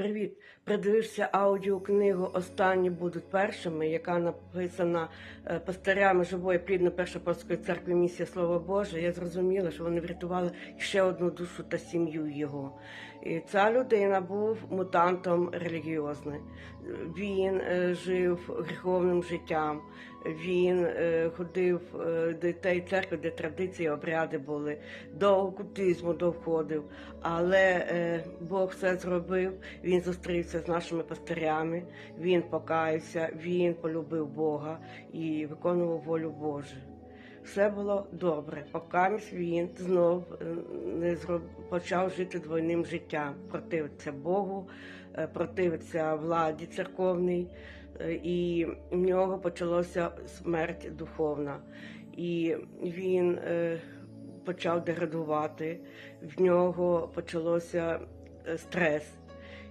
Привіт! Придивився аудіокнигу Останні будуть першими, яка написана е, пастирями живої плідно Першопольської церкви місія Слово Боже. Я зрозуміла, що вони врятували ще одну душу та сім'ю його. І ця людина був мутантом релігіозним. Він е, жив гріховним життям. Він е, ходив до тієї церкви, де традиції, обряди були, до окультизму довходив. Але Бог все зробив. Він зустрівся з нашими пастирями, він покаявся, він полюбив Бога і виконував волю Божу. Все було добре, поки він знов е, не зроб... почав жити двойним життям, противиться Богу, е, противиться владі церковній, е, і в нього почалася смерть духовна. І він почав деградувати, в нього почалося стрес.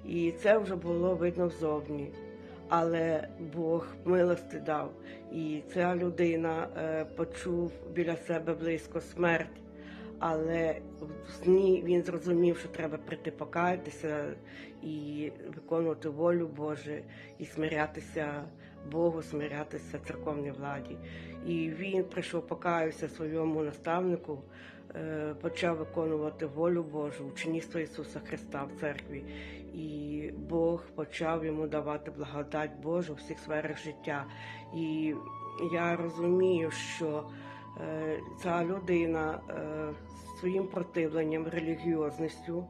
І це вже було видно взовні. Але Бог милости дав, і ця людина е, почув біля себе близько смерть. Але в сні він зрозумів, що треба прийти покаятися і виконувати волю Божу, і смирятися Богу, смирятися церковній владі. І він прийшов, покаявся своєму наставнику, е, почав виконувати волю Божу, учнівство Ісуса Христа в церкві. І Бог почав йому давати благодать Божу у всіх сферах життя. І я розумію, що ця людина е, своїм противленням, релігіозністю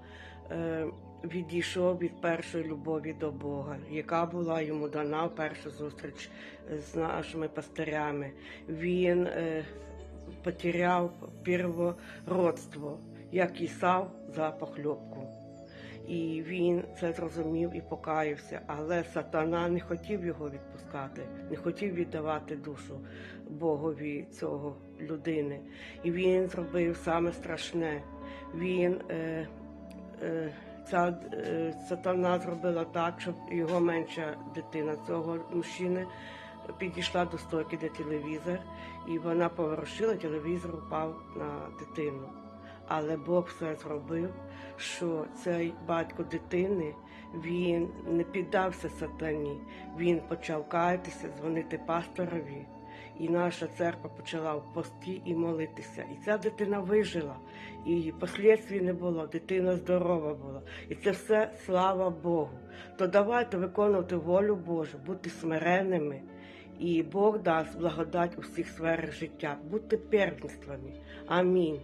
е, відійшов від першої любові до Бога, яка була йому дана в першу зустріч з нашими пастирями. Він е, потеряв первородство, як Ісав за похльопку. І він це зрозумів і покаявся, але сатана не хотів його відпускати, не хотів віддавати душу Богові цього людини. І він зробив саме страшне. Він е, е, ця е, сатана зробила так, щоб його менша дитина цього мужчини підійшла до стойки, де телевізор, і вона поворушила, телевізор упав на дитину. Але Бог все зробив, що цей батько дитини він не піддався сатані. Він почав каятися, дзвонити пасторові. І наша церква почала в пості і молитися. І ця дитина вижила, і послідствій не було, дитина здорова була. І це все слава Богу. То давайте виконувати волю Божу, бути смиренними. І Бог дасть благодать у всіх сферах життя, бути первенствами. Амінь.